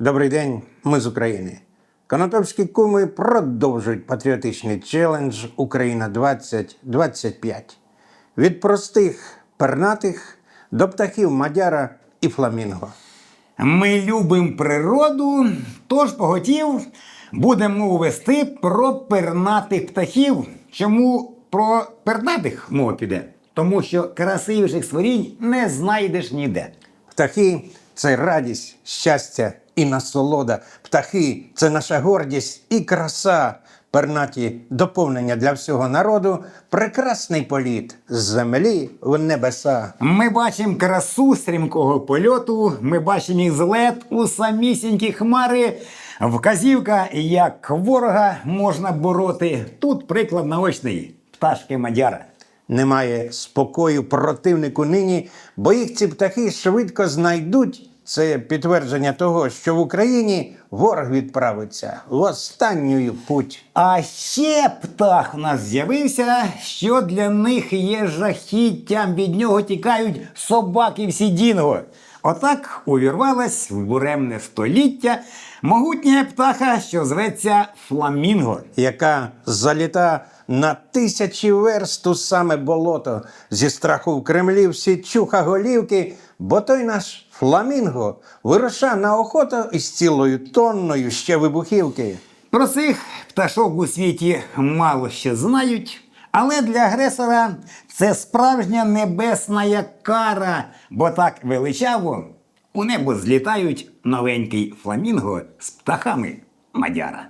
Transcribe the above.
Добрий день, ми з України. Конотопські куми продовжують патріотичний челендж Україна 2025 від простих пернатих до птахів Мадяра і Фламінго. Ми любимо природу, тож поготів будемо вести про пернатих птахів. Чому про пернатих мова піде? Тому що красивіших створінь не знайдеш ніде. Птахи це радість, щастя і насолода. Птахи це наша гордість і краса. Пернаті доповнення для всього народу, прекрасний політ з землі в небеса. Ми бачимо красу стрімкого польоту, ми бачимо їх злет у самісінькі хмари. Вказівка, як ворога можна бороти. Тут приклад наочний пташки Мадяра. Немає спокою противнику нині, бо їх ці птахи швидко знайдуть. Це підтвердження того, що в Україні ворог відправиться в останню путь. А ще птах у нас з'явився, що для них є жахіттям. Від нього тікають собаки всі дінго. Отак увірвалась в буремне століття могутня птаха, що зветься фламінго. яка заліта на тисячі верст у саме болото. Зі страху в Кремлі всі чуха голівки, бо той наш фламінго вируша на охоту із цілою тонною ще вибухівки. Про цих пташок у світі мало ще знають, але для агресора це справжня небесна кара, бо так величаво у небо злітають новенький фламінго з птахами Мадяра.